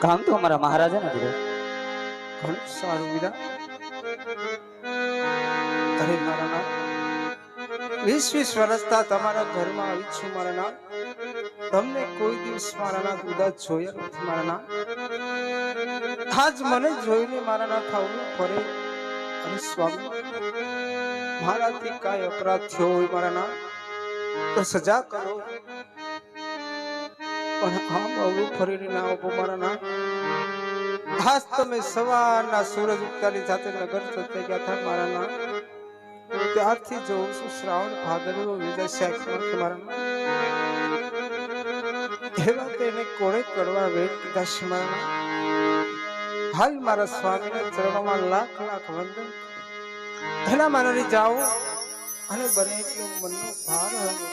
કામ તો અમારા મહારાજાને દીધું ઘણું સારું વીરા. અરે, મારા નામ? વીસ વીસ વર્ષતા તમારા ઘરમાં આવી છું, મારા નામ. તમને કોઈ દિવસ મારા નામ ઉદાસ જોયા નથી, મારા નામ? આજ મને જોઈને મારા નામ થવું ફરે. અને સ્વામી, મારાથી કાંઈ અપરાધ થયો હોય મારા નામ? તો સજા કરો. પણ આમ અવળું ફરીને ના ઊભો મારા ના. ખાસ તમે સવારના સૂરજ ઉગતાની સાથે નગર થતા ગયા હતા મારા ના. ત્યારથી જોઉં છું શ્રાવણ ભાદરવો વિજય શાખમાંથી મારા એવા તેને કોણે કડવા વેટ નામ હાલ મારા સ્વામીના ચરણોમાં લાખ લાખ વંદન એના મારાની જાઓ. અને બને એટલું મનનો ભાર હળવો.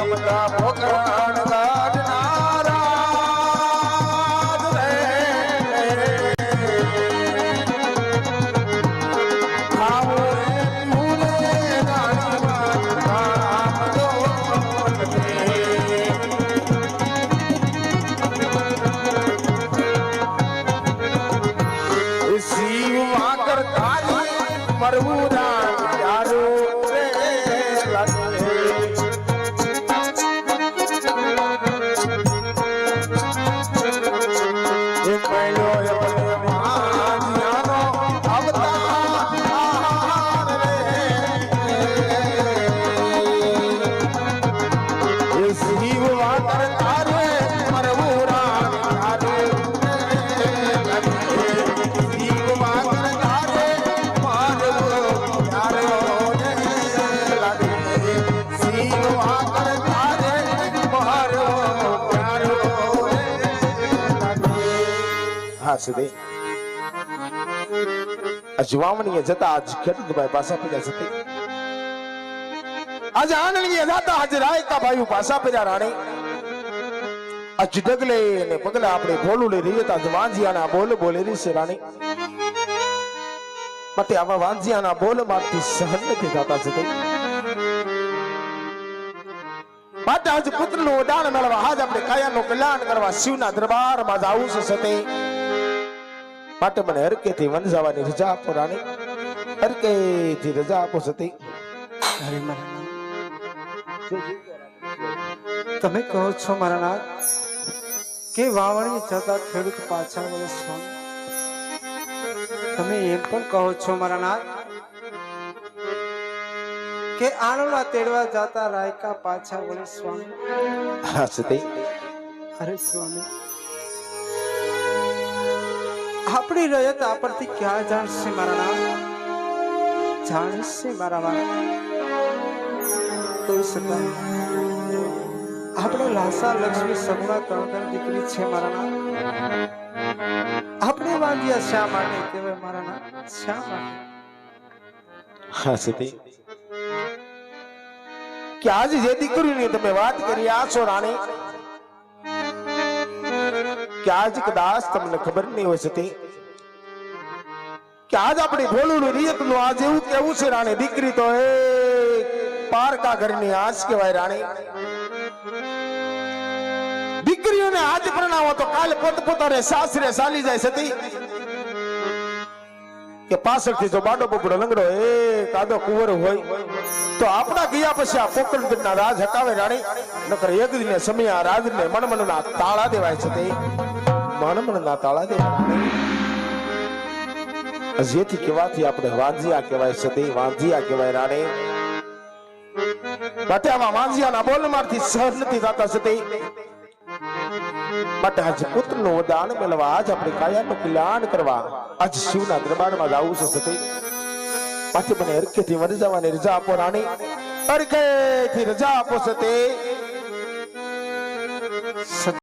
ગમતા ભોગરાણ ગાડનારા ખાવું રે હા સુધી. અજવામણીએ જતા આજ ખેડૂતભાઈ પાસા પીડ્યા સતી આજે આનંદીએ જાતા આજે રાયકા ભાઈ પાસા પીડ્યા રાણી. આજ ડગલે ને પગલે આપણે બોલું લઈ રહીએ હતા વાંજિયાના બોલ બોલે રહી છે રાણી. માટે આવા વાંજિયાના બોલમાંથી સહન નથી થતા સતી માટે આજ પુત્રનું ઉડાણ મેળવા આજ આપણે કાયાનું કલ્યાણ કરવા શિવના દરબારમાં આવું છે સતી માટે મને હરકેથી વન જવાની રજા આપો રાણી. હરકેથી રજા આપો સતી. મારા તમે કહો છો મારા નાથ કે વાવણી જતા ખેડૂત પાછા વળે સ્વામી તમે એમ પણ કહો છો મારા નાથ કે આણવા તેડવા જતા રાયકા પાછા વળે સ્વામી હા સતી. અરે સ્વામી આપણી રયત આપણથી ક્યાં જાણશે મારા નામ? જાણશે મારા વાળા. તો છતાં આપણે લાસા લક્ષ્મી સગુણા ત્રણ દીકરી છે મારા નામ. આપણે વાંધ્યા શા માટે? કહેવાય મારા નામ. શા માટે? હા સતી. કે આજે જે દીકરીની તમે વાત કરી આ છો રાણી. કે આજ કદાચ તમને ખબર નહીં હોય શકે. કે આજ આપણી ભોલું રિયતનું આજ એવું કેવું છે રાણી દીકરી તો એ પારકા ઘરની આજ કહેવાય રાણી. દીકરીઓને આજ પરણાવો તો કાલે પોત પોતાને સાસરે ચાલી જાય સતી કે પાછળથી જો બાડો બપડો લંગડો એ કાદો કુંવર હોય, તો આપણા ગયા પછી આ પોકરણ રાજ હટાવે રાણી. નકર એક દિને સમય આ રાજને મનમનના તાળા દેવાય છે તે. મનમનના તાળા રાણી. જેથી કહેવાથી આપણે વાંજિયા કહેવાય સતી વાંજિયા કહેવાય રાણી. માટે આવા વાંજિયાના બોલમાંથી સહજ નથી થતા સતી માટે આજ પુત્રનું દાન મેળવા આજ આપણે કાયાનું કલ્યાણ કરવા આજ શિવના દરબારમાં જવું છે સતી માટે મને હરખેથી મરી જવાની રજા આપો રાણી. હરખેથી રજા આપો સતી